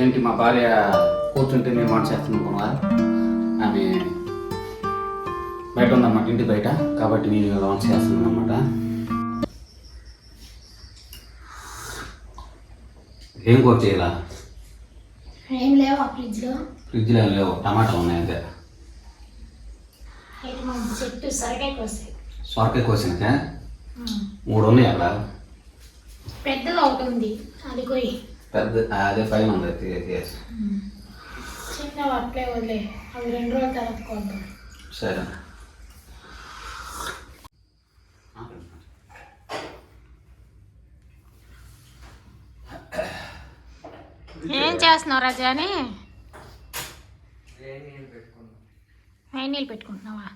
ఏంటి మా భార్య కూర్చుంటే నేను వంట చేస్తాను అనుకున్నా ఆమె బయట ఉందన్నమాట ఇంటి బయట. కాబట్టి నేను వంట చేస్తున్నాను అనమాట ఏం కూర చేయాలా? ఏం లేవు ఫ్రిడ్జ్లో. ఫ్రిడ్జ్లో ఏం లేవు టమాటాలు ఉన్నాయి అంతే. చెట్టు కోసాయి సొరకాయ కోసినక మూడు ఉన్నాయి అక్కడ. పెద్దగా ఒకటి ఉంది. అది కొయ్యి. పెద్ద అదే పైన ఉంది. చిన్న అట్లే వదిలే. అవి రెండు రోజుల తర్వాత కొంటాం సరే. ఏం చేస్తున్నావు రాజా అని నీళ్ళు పెట్టుకుంటున్నావా?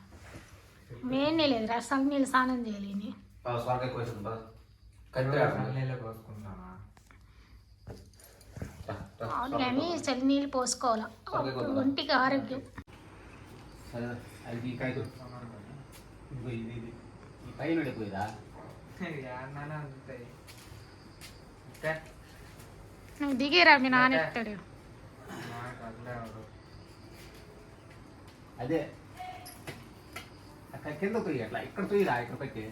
నీళ్ళు లేదు రసం నీళ్ళు స్నానం చేయాలి ఇని. సొరకాయ కోసింది బా. కత్తి అవును కానీ చలి నీళ్ళు పోసుకోవాలి. ఒంటికి ఆరోగ్యం. పైన నువ్వు దిగిరా మీ నాన్న ఎక్కుతాడు అదే కింద పోయి అట్లా ఇక్కడ పోయిరా ఇక్కడ పెట్టి.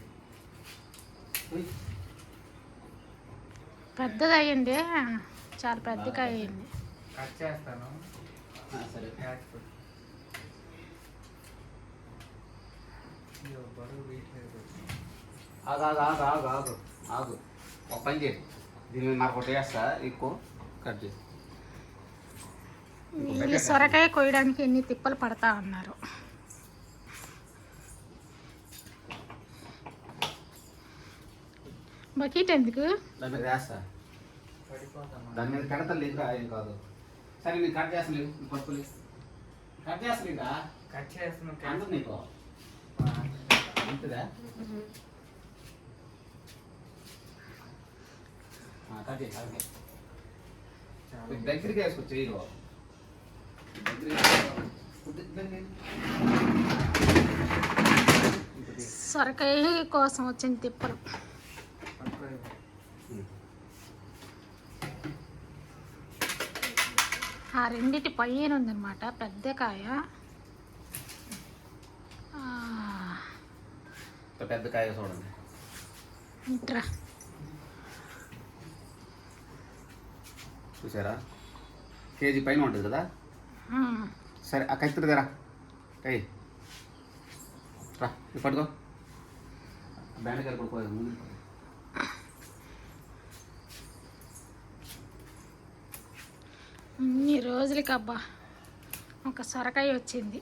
పెద్దది అయ్యింది చాలా పెద్దగా అయ్యింది కట్ చేస్తాను. సరే. ఆగు ఆగు ఆగు ఆగు ఆగు ఆగు. ఒక పని చేయి. దీని మీద నాకు వేస్తా. ఎక్కువ కట్ చేసి ఈ సొరకాయ కొయ్యడానికి ఎన్ని తిప్పలు పడతా ఉన్నారు బకెట్ ఎందుకు దాని పడిపోతామా? దాని మీద కడతలు లేదురా ఏం కాదు సరే నేను కట్ చేస్తలేవు పప్పులు కట్ చేస్తలేదా కట్ అందుకు క్యాచ్ నీకు అంతదా కట్ చేయి కట్ చేయి. చాలా. దగ్గరికి వేసుకో. సొరకాయ కోసం వచ్చిన తిప్పలు పట్టుకో. ఆ రెండిటి పైన ఉందన్నమాట పెద్ద కాయ. పెద్ద కాయ చూడండి. ఇట్రా చూసారా? కేజీ పైన ఉంటుంది కదా. సరే ఆ కత్తి దగ్గర కై రా పట్టుకో. బెండకాయలు కూడా పోయి ముందు. ఇన్ని రోజులకి అబ్బా ఒక సొరకాయ వచ్చింది.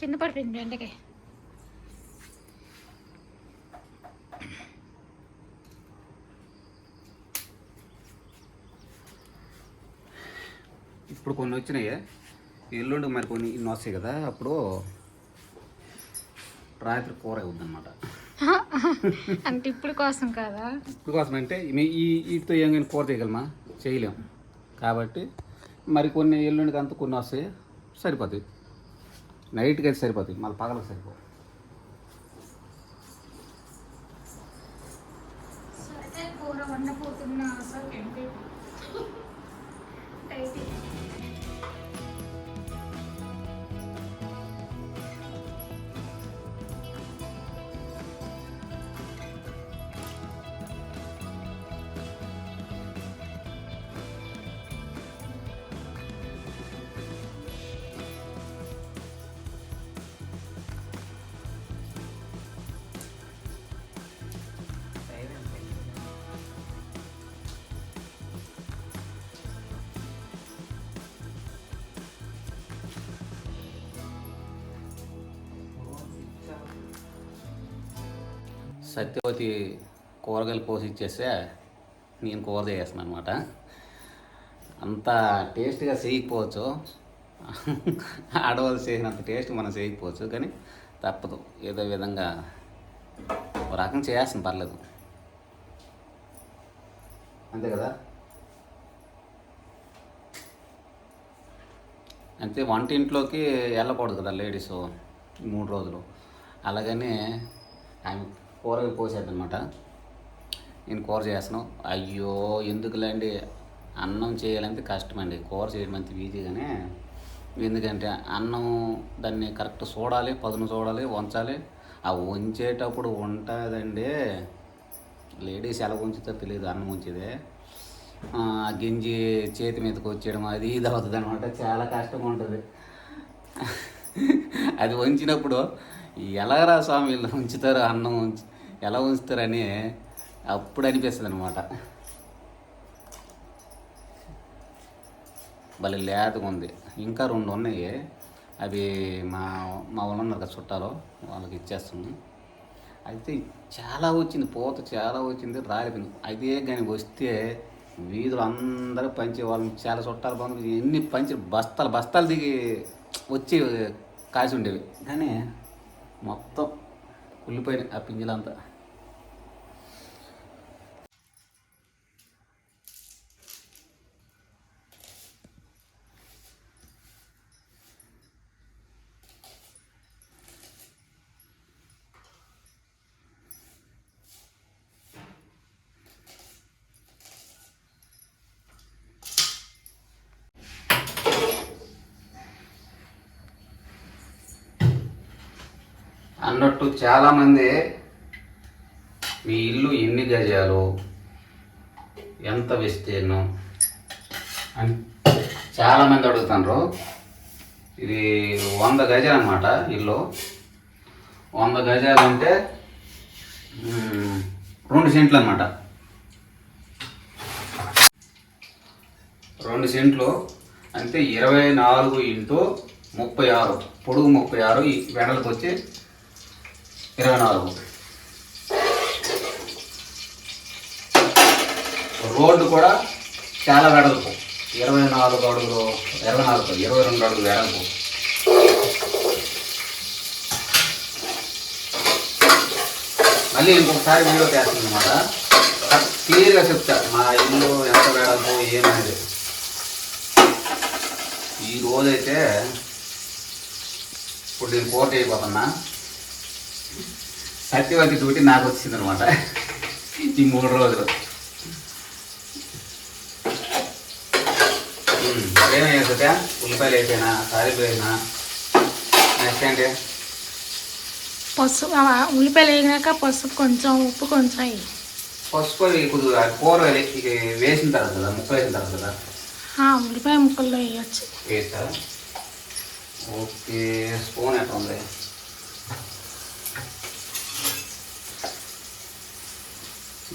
కింద పడిపోయింది బెండకాయ. ఇప్పుడు కొన్ని వచ్చినాయి. ఎల్లుండి మరి కొన్ని ఇన్ని వస్తాయి కదా అప్పుడు రాత్రి కూర అవుద్ది అనమాట అంటే ఇప్పుడు కోసం కాదా? ఇప్పుడు కోసం అంటే ఈ వీటితో ఏం కానీ కూర చేయగలమా? చేయలేం. కాబట్టి మరి కొన్ని ఎల్లుండికి అంతా కొన్ని వస్తాయి సరిపోతాయి. నైట్కి అయితే సరిపోతాయి. మళ్ళీ పగలకు సరిపో సత్యవతి కూరగాయలు కోసి ఇచ్చేస్తే నేను కూర చేస్తాను అనమాట అంత టేస్ట్గా చేయకపోవచ్చు. ఆడవాళ్ళు చేసినంత టేస్ట్ మనం చేయకపోవచ్చు కానీ తప్పదు. ఏదో విధంగా ఒక రకం చేయాల్సిన పర్లేదు. అంతే కదా? అంతే వంటింట్లోకి వెళ్ళకూడదు కదా లేడీస్ మూడు రోజులు. అలాగనే ఆమె కూరగాయలు కోసేదనమాట నేను కూర చేస్తాను అయ్యో ఎందుకులేండి? అన్నం చేయాలంటే కష్టమండి. కూర చేయడం అంత ఈజీగానే. ఎందుకంటే అన్నం దాన్ని కరెక్ట్ చూడాలి పదును చూడాలి వంచాలి. ఆ ఉంచేటప్పుడు ఉంటుందండి. లేడీస్ ఎలా ఉంచుతో తెలియదు అన్నం ఉంచేదే ఆ గింజి చేతి మీదకి వచ్చేయడం అది ఇది అవుతుంది అనమాట చాలా కష్టంగా ఉంటుంది అది వంచినప్పుడు ఎలాగరా స్వామి వీళ్ళు ఉంచుతారు అన్నం ఉంచి ఎలా ఉంచుతారని అప్పుడు అనిపిస్తుంది అనమాట భలే లేతగా ఉంది ఇంకా రెండు ఉన్నాయి అవి మా మా వాళ్ళు ఉన్నారు కదా చుట్టాలు వాళ్ళకి ఇచ్చేస్తుంది. అయితే చాలా వచ్చింది పూత చాలా వచ్చింది రాలిపోయింది. అదే కానీ వస్తే వీధులు అందరూ పంచే వాళ్ళని చాలా చుట్టాలు బంధువులు ఎన్ని పంచి బస్తాలు బస్తాలు దిగి వచ్చి కాసి ఉండేవి. కానీ మొత్తం కుళ్ళిపోయినాయి ఆ పింజలంతా. అన్నట్టు చాలామంది మీ ఇల్లు ఎన్ని గజాలు? ఎంత విస్తీర్ణం? అని చాలామంది అడుగుతున్నారు ఇది వంద గజాలు అనమాట ఇల్లు. వంద గజాలు అంటే రెండు సెంట్లు అనమాట రెండు సెంట్లు అంటే ఇరవై నాలుగు ఇంటూ ముప్పై ఆరు. పొడుగు ముప్పై ఆరు ఈ వెడలకు వచ్చి ఇరవై నాలుగు రోడ్డు కూడా చాలా వెడల్పు. ఇరవై నాలుగు అడుగులు ఇరవై నాలుగు ఇరవై రెండు అడుగులు వెడల్పు. మళ్ళీ ఇంకొకసారి వీడియో చేస్తుంది అనమాట క్లియర్గా చెప్తా మా ఇల్లు ఎంత వెడల్పు ఏమనేది. ఈ రోజైతే ఇప్పుడు నేను కోర్టు అయిపోతున్నా. సత్యవతి డ్యూటీ నాకు వచ్చింది అనమాట ఈ మూడు రోజులు. ఏమయ్యా సత్య? ఉల్లిపాయలు వేసానా? తారీఖు వేసినా? నెక్స్ట్ ఏంటి? పసుపు ఉల్లిపాయలు వేగినాక పసుపు కొంచెం ఉప్పు కొంచెం. పసుపు అవి కొద్దిగా కూర వేసిన తర్వాత కదా ముక్క వేసిన తర్వాత కదా? ఆ, ఉల్లిపాయ ముక్కల్లో వేయచ్చు. వేస్తా ఓకే స్పూన్ ఎట్లా ఉంది?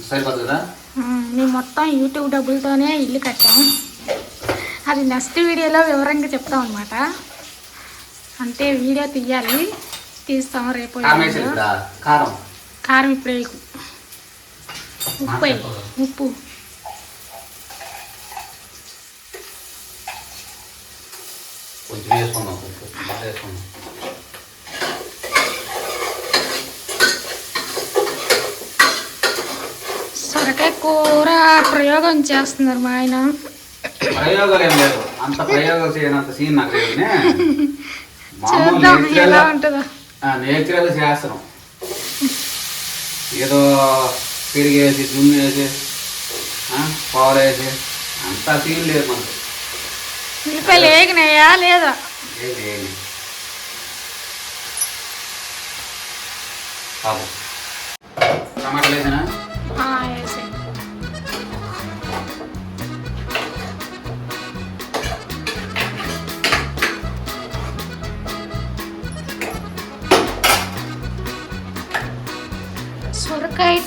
సరిపోతుంది? మేము మొత్తం యూట్యూబ్ డబ్బులతోనే ఇల్లు కట్టాం. అది నెక్స్ట్ వీడియోలో వివరంగా చెప్తాం అనమాట అంటే వీడియో తీయాలి తీస్తాం రేపు కారం కారం. ఇప్పుడు వేయకు. ఉప్పు. ఉప్పు. కొంచెం వేసుకుందాం కొంచెం. బాగా వేసుకుందాం సొరకాయ కూర ప్రయోగం చేస్తున్నారు మా ఆయన. ప్రయోగాలు ఏం లేదు. అంత ప్రయోగాలు చేయనంత సీన్ నాకు లేదు. ఎలా ఉంటుందో. నేచురల్ చేస్తున్నాం. ఏదో పెరిగేసి దుమ్ము వేసి పవర్ వేసి అంత సీన్ లేదు మనకు ఉల్లిపాయలు వేగినాయా లేదా? బాబు టమాటాలు వేసినా?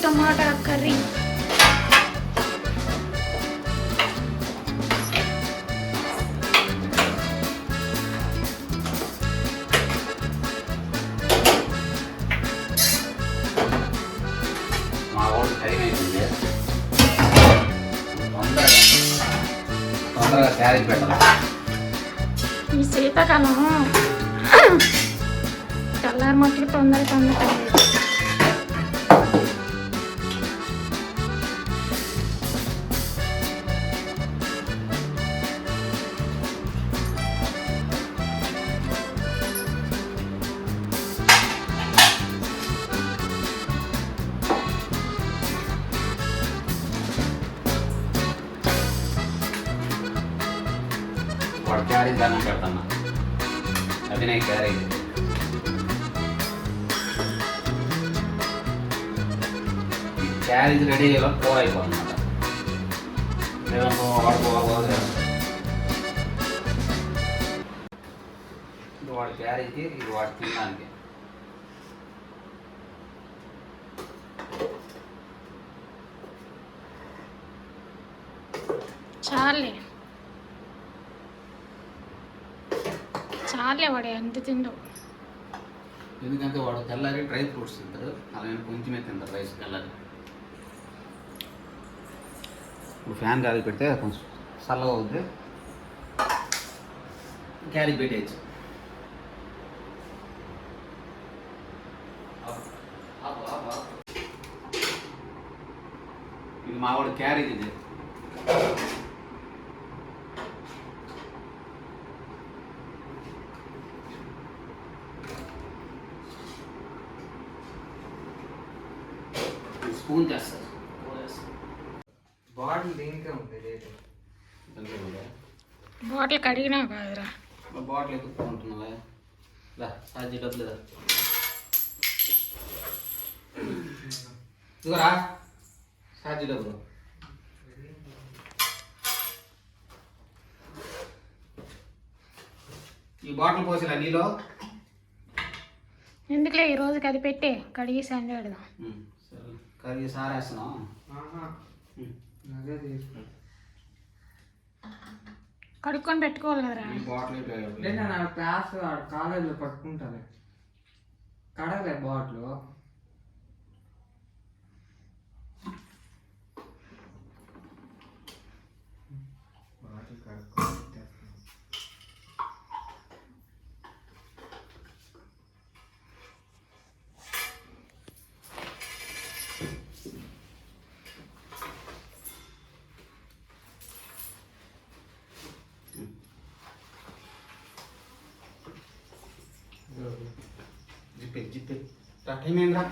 Tomato curry. ఈ శీతాకాలం తెల్లారి మట్టుకు తొందర తొందర వాడు క్యారేజ్ దానం పెడతాను అది నేను క్యారేజ్ క్యారేజ్ రెడీ అయ్యేలా కూర అయిపోతుంది అనమాట లేదంటే వాడుకో వాడుకో ఇది వాడి క్యారేజ్కి ఇది వాడి తినడానికి చాలే చాలే వాడు ఎంత తిండు ఎందుకంటే వాడు తెల్లారి డ్రై ఫ్రూట్స్ తింటారు అలాగే కొంచెమే తింటారు రైస్ తెల్లారి ఇప్పుడు ఫ్యాన్ గాలి పెడితే కొంచెం చల్లగా అవుద్ది క్యారేజ్ పెట్టేయచ్చు ఇది మా వాడు క్యారేజ్ ఇది స్పూన్ చేస్తారు బాటిల్ దీనికే ఉంది రేటు బాటిల్ కడిగినా కాదురా. బాటిల్ ఎత్తుకుంటున్నావా రా సాజీ డబ్బులు రా ఇదిగోరా సాజీ డబ్బులు. ఈ బాటిల్ పోసిరా నీలో? ఎందుకులే ఈ రోజుకి అది పెట్టి? కడిగి సండే పెడదాం. కర్రీ సారేస్తున్నాం ఆహా అదే తీసుకో. కడుక్కొని పెట్టుకోవాలి కదరా. ఈ బాటిల్ లేదా నా క్లాస్ కాలేజీలో పట్టుకుంటాను కడగలే బాటిల్. బాటిల్ కడుక్కొని पेज जिथे राठी मेंढरा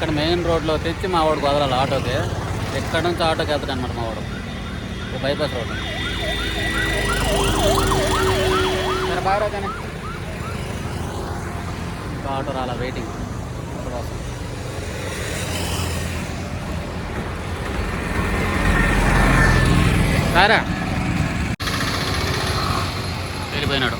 ఇక్కడ మెయిన్ రోడ్లో తెచ్చి మా వాడికి వదలాలి ఆటోకి ఎక్కడి నుంచి ఆటోకి వెళ్తాడు అనమాట మా వాడు. బైపాస్ రోడ్ బాగా ఇంకా ఆటో రాలా వెయిటింగ్. కోసం. సారా వెళ్ళిపోయినాడు.